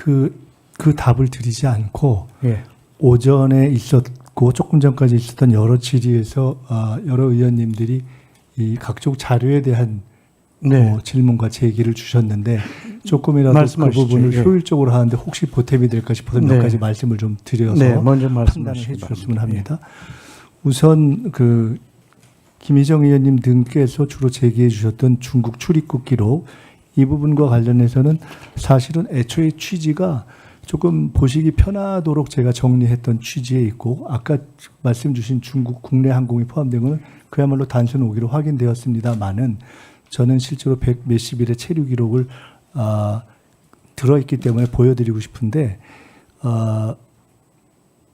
그, 그 답을 드리지 않고 예. 오전에 있었고 조금 전까지 있었던 여러 질의에서 아, 여러 의원님들이 이 각종 자료에 대한 네. 뭐 질문과 제기를 주셨는데 조금이라도 그 말씀하시죠. 부분을 예. 효율적으로 하는데 혹시 보탬이 될까 싶어서 몇 네. 가지 말씀을 좀 드려서 네, 먼저 판단을 해주셨으면 바랍니다. 합니다. 우선 그 김희정 의원님 등께서 주로 제기해 주셨던 중국 출입국 기록 이 부분과 관련해서는 사실은 애초에 취지가 조금 보시기 편하도록 제가 정리했던 취지에 있고 아까 말씀 주신 중국 국내 항공이 포함된 것은 그야말로 단순 오기로 확인되었습니다만은 저는 실제로 백 몇십 일의 체류 기록을 아, 들어있기 때문에 보여드리고 싶은데 아,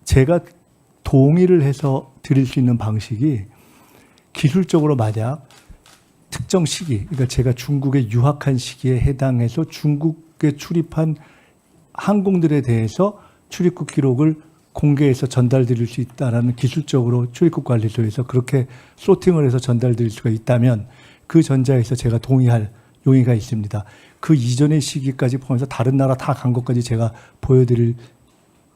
제가 동의를 해서 드릴 수 있는 방식이 기술적으로 만약 특정 시기, 그러니까 제가 중국에 유학한 시기에 해당해서 중국에 출입한 항공들에 대해서 출입국 기록을 공개해서 전달드릴 수 있다라는 기술적으로 출입국 관리소에서 그렇게 소팅을 해서 전달드릴 수가 있다면 그 전자에서 제가 동의할 용의가 있습니다. 그 이전의 시기까지 포함해서 다른 나라 다 간 것까지 제가 보여드릴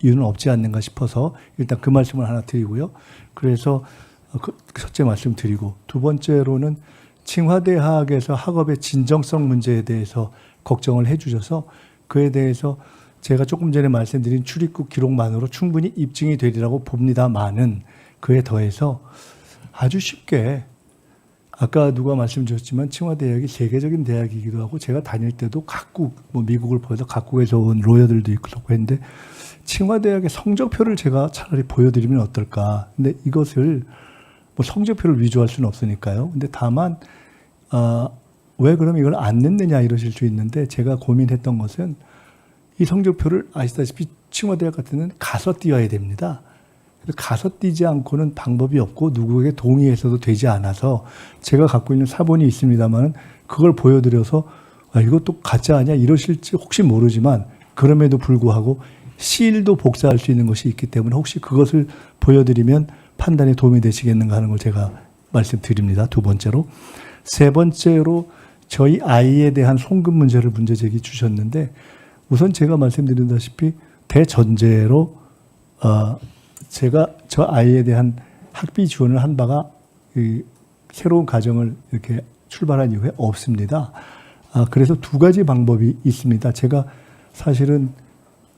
이유는 없지 않는가 싶어서 일단 그 말씀을 하나 드리고요. 그래서 어, 그 첫째 말씀 드리고 두 번째로는 칭화대 학에서 학업의 진정성 문제에 대해서 걱정을 해주셔서 그에 대해서 제가 조금 전에 말씀드린 출입국 기록만으로 충분히 입증이 되리라고 봅니다만은 그에 더해서 아주 쉽게 아까 누가 말씀 주셨지만 칭화 대학이 세계적인 대학이기도 하고 제가 다닐 때도 각국 뭐 미국을 보여서 각국에서 온 로여들도 있고 했는데 칭화 대학의 성적표를 제가 차라리 보여드리면 어떨까. 근데 이것을 뭐 성적표를 위조할 수는 없으니까요. 근데 다만 아, 왜 그럼 이걸 안 냈느냐 이러실 수 있는데 제가 고민했던 것은 이 성적표를 아시다시피 칭화대학 같은 데는 가서 띄어야 됩니다. 가서 띄지 않고는 방법이 없고 누구에게 동의해서도 되지 않아서 제가 갖고 있는 사본이 있습니다만 그걸 보여드려서 아, 이것도 가짜 아니야 이러실지 혹시 모르지만 그럼에도 불구하고 시일도 복사할 수 있는 것이 있기 때문에 혹시 그것을 보여드리면 판단에 도움이 되시겠는가 하는 걸 제가 말씀드립니다. 두 번째로. 세 번째로 저희 아이에 대한 송금 문제를 문제 제기 주셨는데 우선 제가 말씀드린다시피 대전제로 어, 제가 저 아이에 대한 학비 지원을 한 바가 이 새로운 가정을 이렇게 출발한 이후에 없습니다. 아, 그래서 두 가지 방법이 있습니다. 제가 사실은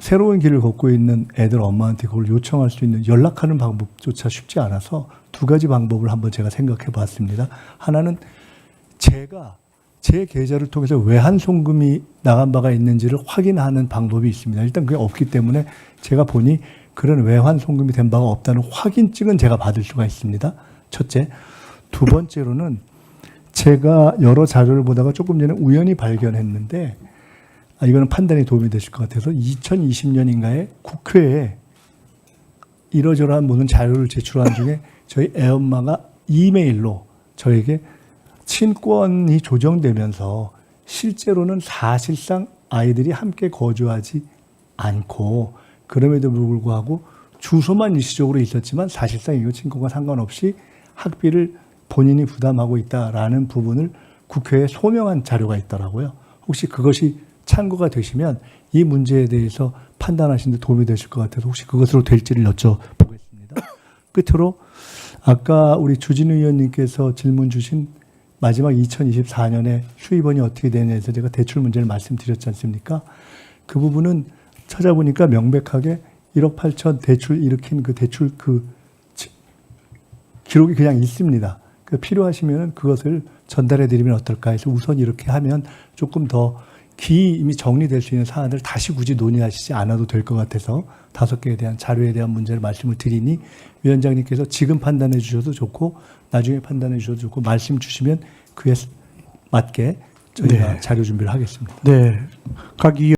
새로운 길을 걷고 있는 애들 엄마한테 그걸 요청할 수 있는 연락하는 방법조차 쉽지 않아서 두 가지 방법을 한번 제가 생각해 봤습니다. 하나는 제가 제 계좌를 통해서 외환 송금이 나간 바가 있는지를 확인하는 방법이 있습니다. 일단 그게 없기 때문에 제가 보니 그런 외환 송금이 된 바가 없다는 확인증은 제가 받을 수가 있습니다. 첫째. 두 번째로는 제가 여러 자료를 보다가 조금 전에 우연히 발견했는데 아, 이거는 판단에 도움이 되실 것 같아서 2020년인가에 국회에 이러저러한 모든 자료를 제출한 중에 저희 애엄마가 이메일로 저에게 친권이 조정되면서 실제로는 사실상 아이들이 함께 거주하지 않고 그럼에도 불구하고 주소만 일시적으로 있었지만 사실상 이거 친권과 상관없이 학비를 본인이 부담하고 있다라는 부분을 국회에 소명한 자료가 있더라고요. 혹시 그것이 참고가 되시면 이 문제에 대해서 판단하시는 데 도움이 되실 것 같아서 혹시 그것으로 될지를 여쭤보겠습니다. 끝으로 아까 우리 주진 의원님께서 질문 주신 마지막 2024년에 수입원이 어떻게 되냐에서 제가 대출 문제를 말씀드렸지 않습니까? 그 부분은 찾아보니까 명백하게 1억 8천 대출 일으킨 그 대출 그 지- 기록이 그냥 있습니다. 그 필요하시면 그것을 전달해 드리면 어떨까 해서 우선 이렇게 하면 조금 더 기 이미 정리될 수 있는 사안을 다시 굳이 논의하시지 않아도 될 것 같아서 다섯 개에 대한 자료에 대한 문제를 말씀을 드리니 위원장님께서 지금 판단해 주셔도 좋고 나중에 판단해 주셔도 좋고 말씀 주시면 그에 맞게 저희가 네. 자료 준비를 하겠습니다. 네. 각 이.